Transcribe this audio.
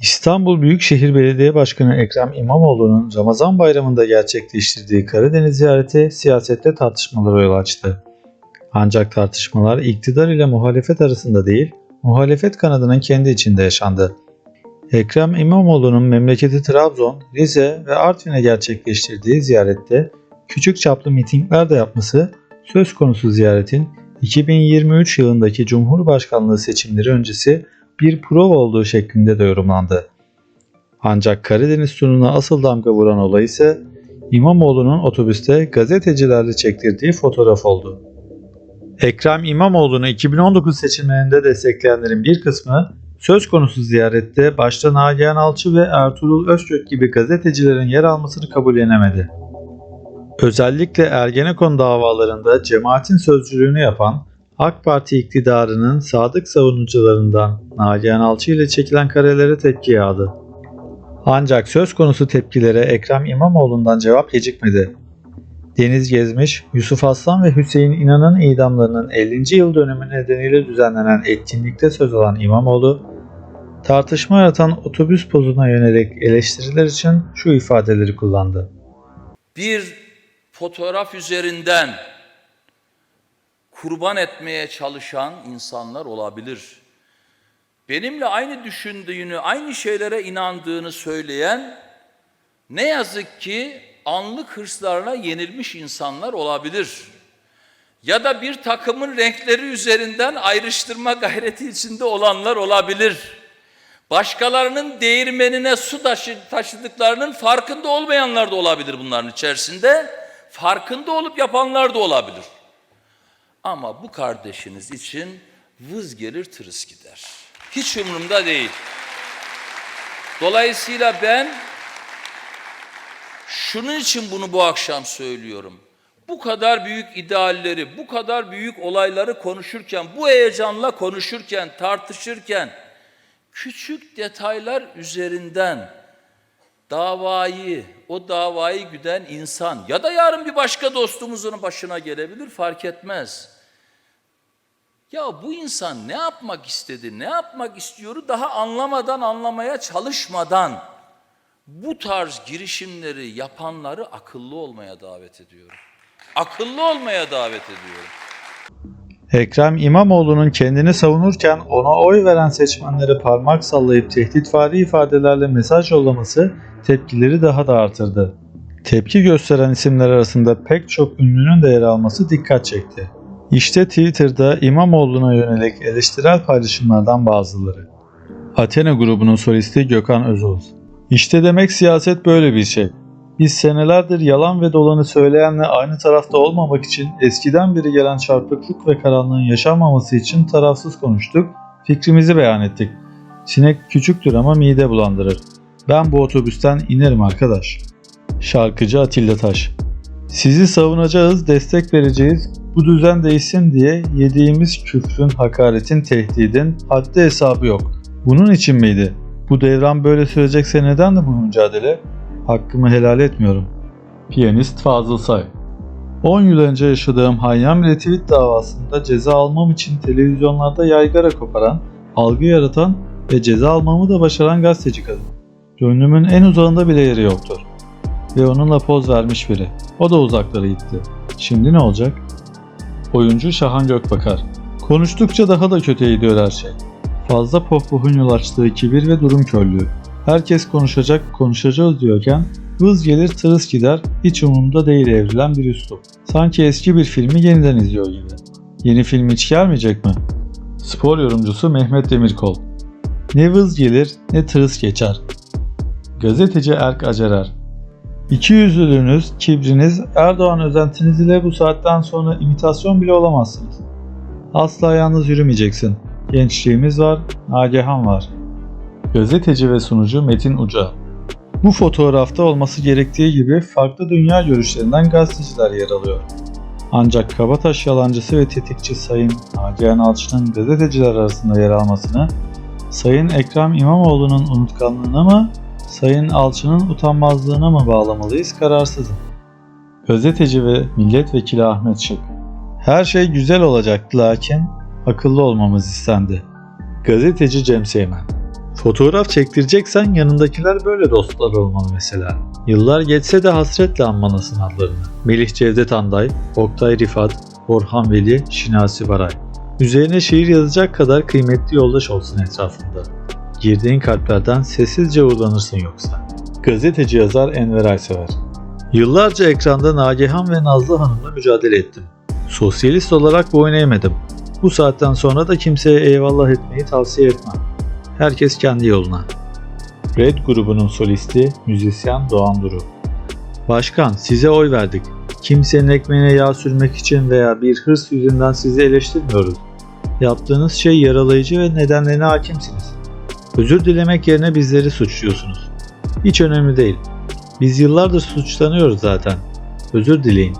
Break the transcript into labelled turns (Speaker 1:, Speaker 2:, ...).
Speaker 1: İstanbul Büyükşehir Belediye Başkanı Ekrem İmamoğlu'nun Ramazan bayramında gerçekleştirdiği Karadeniz ziyareti siyasette tartışmalara yol açtı. Ancak tartışmalar iktidar ile muhalefet arasında değil, muhalefet kanadının kendi içinde yaşandı. Ekrem İmamoğlu'nun memleketi Trabzon, Rize ve Artvin'e gerçekleştirdiği ziyarette küçük çaplı mitingler de yapması söz konusu ziyaretin 2023 yılındaki Cumhurbaşkanlığı seçimleri öncesi bir prova olduğu şeklinde de yorumlandı. Ancak Karadeniz turuna asıl damga vuran olay ise İmamoğlu'nun otobüste gazetecilerle çektirdiği fotoğraf oldu. Ekrem İmamoğlu'nu 2019 seçimlerinde destekleyenlerin bir kısmı söz konusu ziyarette başta Nagihan Alçı ve Ertuğrul Özkök gibi gazetecilerin yer almasını kabullenemedi. Özellikle Ergenekon davalarında cemaatin sözcülüğünü yapan AK Parti iktidarının sadık savunucularından Nagihan Alçı ile çekilen karelere tepki yağdı. Ancak söz konusu tepkilere Ekrem İmamoğlu'ndan cevap gecikmedi. Deniz Gezmiş, Yusuf Aslan ve Hüseyin İnan'ın idamlarının 50. yıl dönümü nedeniyle düzenlenen etkinlikte söz alan İmamoğlu, tartışma yaratan otobüs pozuna yönelik eleştiriler için şu ifadeleri kullandı.
Speaker 2: bir fotoğraf üzerinden kurban etmeye çalışan insanlar olabilir. Benimle aynı düşündüğünü, aynı şeylere inandığını söyleyen ne yazık ki anlık hırslarına yenilmiş insanlar olabilir. Ya da bir takımın renkleri üzerinden ayrıştırma gayreti içinde olanlar olabilir. Başkalarının değirmenine su taşı, taşıdıklarının farkında olmayanlar da olabilir bunların içerisinde. Farkında olup yapanlar da olabilir. Ama bu kardeşiniz için vız gelir tırıs gider. Hiç umurumda değil. Dolayısıyla ben şunun için bunu bu akşam söylüyorum. Bu kadar büyük idealleri, bu kadar büyük olayları konuşurken, bu heyecanla konuşurken, tartışırken küçük detaylar üzerinden davayı, o davayı güden insan ya da yarın bir başka dostumuzun başına gelebilir fark etmez. Ya bu insan ne yapmak istedi, ne yapmak istiyoru daha anlamadan, anlamaya çalışmadan bu tarz girişimleri yapanları akıllı olmaya davet ediyorum. Akıllı olmaya davet ediyorum.
Speaker 1: Ekrem İmamoğlu'nun kendini savunurken ona oy veren seçmenlere parmak sallayıp tehditvari ifadelerle mesaj yollaması tepkileri daha da artırdı. Tepki gösteren isimler arasında pek çok ünlünün de yer alması dikkat çekti. İşte Twitter'da İmamoğlu'na yönelik eleştirel paylaşımlardan bazıları. Athena grubunun solisti Gökhan Özoğuz. İşte demek siyaset böyle bir şey. Biz senelerdir yalan ve dolanı söyleyenle aynı tarafta olmamak için eskiden beri gelen çarpıklık ve karanlığın yaşanmaması için tarafsız konuştuk, fikrimizi beyan ettik. Sinek küçüktür ama mide bulandırır. Ben bu otobüsten inerim arkadaş. Şarkıcı Atilla Taş. Sizi savunacağız, destek vereceğiz. Bu düzen değişsin diye yediğimiz küfrün, hakaretin, tehdidin haddi hesabı yok. Bunun için miydi? Bu devran böyle sürecekse neden de bu mücadele? Hakkımı helal etmiyorum. Piyanist Fazıl Say 10 yıl önce yaşadığım Hayyam Retweet davasında ceza almam için televizyonlarda yaygara koparan, algı yaratan ve ceza almamı da başaran gazeteci kadın. Gönlümün en uzağında bile yeri yoktur. Ve onunla poz vermiş biri. O da uzaklara gitti. Şimdi ne olacak? Oyuncu Şahan Gökbakar. Konuştukça daha da kötüye gidiyor her şey. Fazla pohpohun yol açtığı kibir ve durum körlüğü. Herkes konuşacak, konuşacağız diyorken vız gelir tırıs gider, hiç umurumda değil evrilen bir üslup. Sanki eski bir filmi yeniden izliyor gibi. Yeni film hiç gelmeyecek mi? Spor yorumcusu Mehmet Demirkol. Ne vız gelir ne tırıs geçer. Gazeteci Erk Acerer. İki yüzlülüğünüz, kibriniz, Erdoğan özentiniz ile bu saatten sonra imitasyon bile olamazsınız. Asla yalnız yürümeyeceksin. Gençliğimiz var, Nagihan var. Gazeteci ve sunucu Metin Uca. Bu fotoğrafta olması gerektiği gibi farklı dünya görüşlerinden gazeteciler yer alıyor. Ancak Kabataş yalancısı ve tetikçi Sayın Nagihan Alçı'nın gazeteciler arasında yer almasını Sayın Ekrem İmamoğlu'nun unutkanlığına mı, Sayın Alçı'nın utanmazlığına mı bağlamalıyız kararsızım. Gazeteci ve milletvekili Ahmet Şık. Her şey güzel olacaktı lakin akıllı olmamız istendi. Gazeteci Cem Seymen. Fotoğraf çektireceksen yanındakiler böyle dostlar olmalı mesela. Yıllar geçse de hasretle anmanasın adlarını. Melih Cevdet Anday, Oktay Rifat, Orhan Veli, Şinasi Baray. Üzerine şiir yazacak kadar kıymetli yoldaş olsun etrafında. Girdiğin kalplerden sessizce uğurlanırsın yoksa. Gazeteci yazar Enver Aysever Yıllarca ekranda Nagihan ve Nazlı Hanım'la mücadele ettim. Sosyalist olarak boyun eğmedim. Bu saatten sonra da kimseye eyvallah etmeyi tavsiye etmem. Herkes kendi yoluna. Red grubunun solisti müzisyen Doğan Duru. Başkan size oy verdik. Kimsenin ekmeğine yağ sürmek için veya bir hırs yüzünden sizi eleştirmiyoruz. Yaptığınız şey yaralayıcı ve nedenlerine hakimsiniz. Özür dilemek yerine bizleri suçluyorsunuz. Hiç önemli değil. Biz yıllardır suçlanıyoruz zaten. Özür dileyin.